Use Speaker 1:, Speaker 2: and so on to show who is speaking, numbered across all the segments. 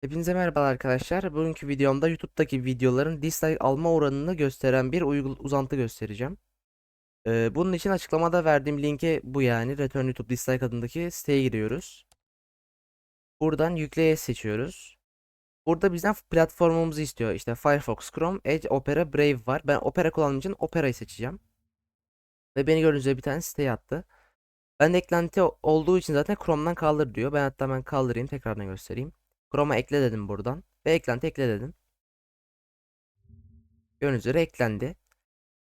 Speaker 1: Hepinize merhaba arkadaşlar. Bugünkü videomda YouTube'daki videoların dislike alma oranını gösteren bir uzantı göstereceğim. Ee, bunun için açıklamada verdiğim linke bu yani Return YouTube Dislike adındaki siteye giriyoruz. Buradan yükleye seçiyoruz. Burada bizden platformumuzu istiyor. İşte Firefox, Chrome, Edge, Opera, Brave var. Ben Opera kullandığım için Opera'yı seçeceğim. Ve beni gördüğünüz üzere bir tane siteye attı. Ben de eklenti olduğu için zaten Chrome'dan kaldır diyor. Ben hatta ben kaldırayım tekrardan göstereyim. Chrome'a ekle dedim buradan. Ve eklenti ekle dedim. Gördüğünüz üzere eklendi.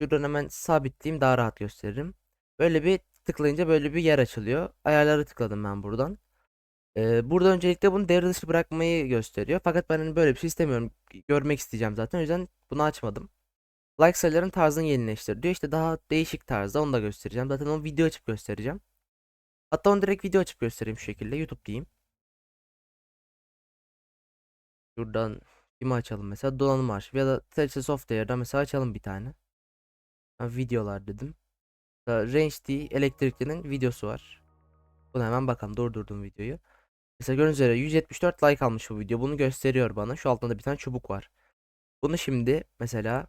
Speaker 1: Şuradan hemen sabitleyeyim daha rahat gösteririm. Böyle bir tıklayınca böyle bir yer açılıyor. Ayarları tıkladım ben buradan. Ee, burada öncelikle bunu devre dışı bırakmayı gösteriyor. Fakat ben hani böyle bir şey istemiyorum. Görmek isteyeceğim zaten. O yüzden bunu açmadım. Like sayıların tarzını yenileştir diyor. İşte daha değişik tarzda onu da göstereceğim. Zaten onu video açıp göstereceğim. Hatta onu direkt video açıp göstereyim şu şekilde. YouTube diyeyim. Şuradan kimi açalım mesela donanım arşivi ya da Telsiz Software'dan mesela açalım bir tane. Ha, videolar dedim. Range D elektriklinin videosu var. Buna hemen bakalım durdurdum videoyu. Mesela gördüğünüz üzere 174 like almış bu video. Bunu gösteriyor bana. Şu altında da bir tane çubuk var. Bunu şimdi mesela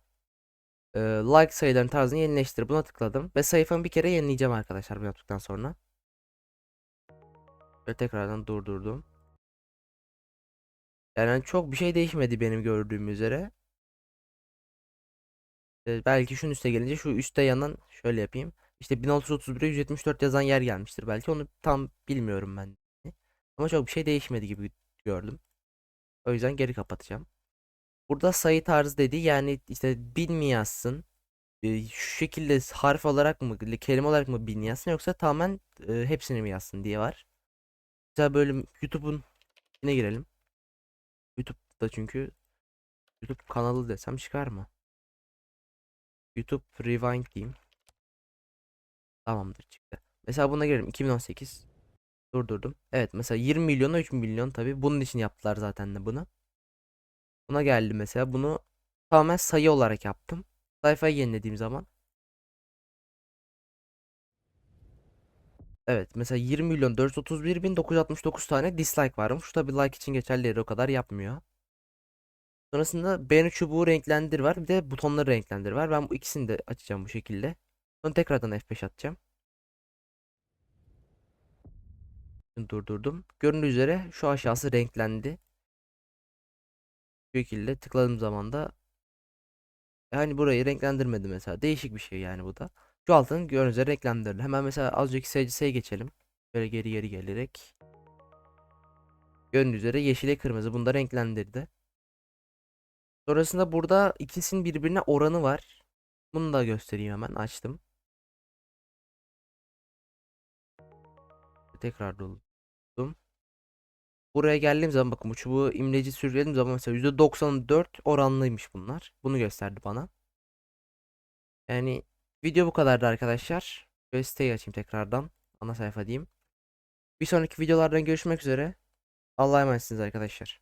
Speaker 1: e, like sayılarının tarzını yenileştir. Buna tıkladım. Ve sayfamı bir kere yenileyeceğim arkadaşlar bu yaptıktan sonra. Ve tekrardan durdurdum. Yani çok bir şey değişmedi benim gördüğüm üzere. Ee, belki şunun üste gelince şu üstte yanan şöyle yapayım. İşte 1631'e 174 yazan yer gelmiştir belki. Onu tam bilmiyorum ben. Ama çok bir şey değişmedi gibi gördüm. O yüzden geri kapatacağım. Burada sayı tarzı dedi. Yani işte bin mi yazsın? Şu şekilde harf olarak mı, kelime olarak mı bin yazsın yoksa tamamen hepsini mi yazsın diye var. Mesela böyle YouTube'un içine girelim. YouTube'da çünkü YouTube kanalı desem çıkar mı? YouTube Rewind diyeyim. Tamamdır çıktı. Mesela buna girelim 2018. Durdurdum. Evet mesela 20 milyona 3 milyon tabi. Bunun için yaptılar zaten de bunu. Buna geldi mesela. Bunu tamamen sayı olarak yaptım. Sayfayı yenilediğim zaman. Evet mesela 20 milyon 431 bin 969 tane dislike varmış. Şu tabi like için geçerli değil, o kadar yapmıyor. Sonrasında beğeni çubuğu renklendir var. Bir de butonları renklendir var. Ben bu ikisini de açacağım bu şekilde. Sonra tekrardan F5 atacağım. Durdurdum. Göründüğü üzere şu aşağısı renklendi. Bu şekilde tıkladığım zaman da yani burayı renklendirmedi mesela. Değişik bir şey yani bu da. Şu altını gördüğünüz üzere renklendirdi. Hemen mesela az önceki SCS'ye geçelim. Böyle geri geri gelerek. Gördüğünüz üzere yeşile kırmızı. Bunu da renklendirdi. Sonrasında burada ikisinin birbirine oranı var. Bunu da göstereyim hemen. Açtım. Tekrar doldum. Buraya geldiğim zaman bakın bu çubuğu imleci sürüklediğim zaman mesela %94 oranlıymış bunlar. Bunu gösterdi bana. Yani video bu kadardı arkadaşlar. Böyle siteyi açayım tekrardan. Ana sayfa diyeyim. Bir sonraki videolardan görüşmek üzere. Allah'a emanetsiniz arkadaşlar.